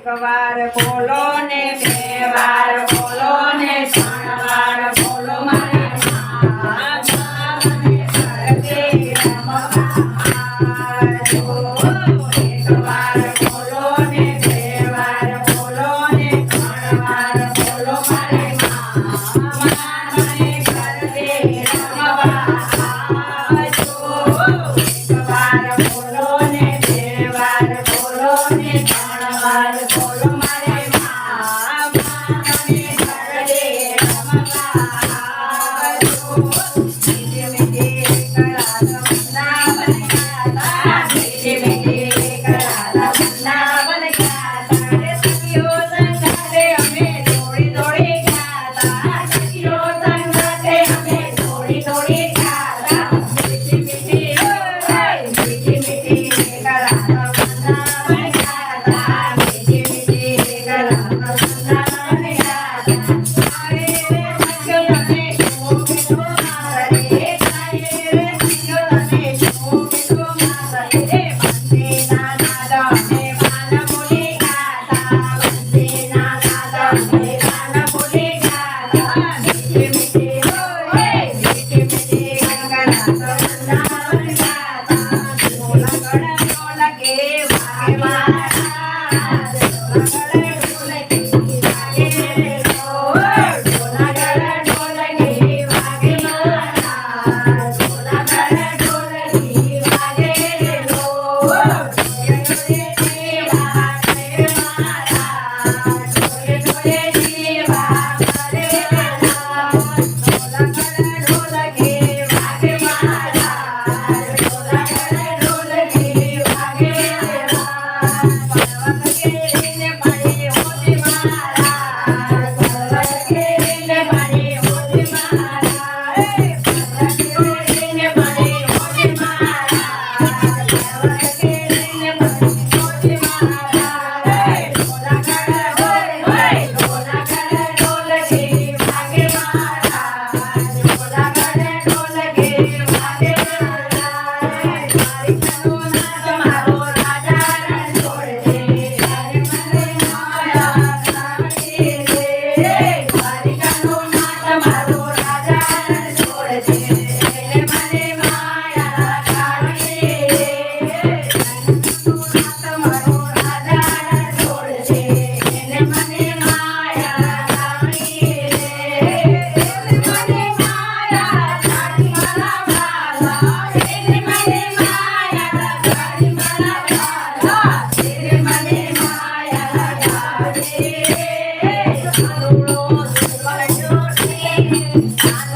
એક વાર બોલો ને બે વાર બોલો ને ત્રણ વાર બોલો Bye. ಸಾರ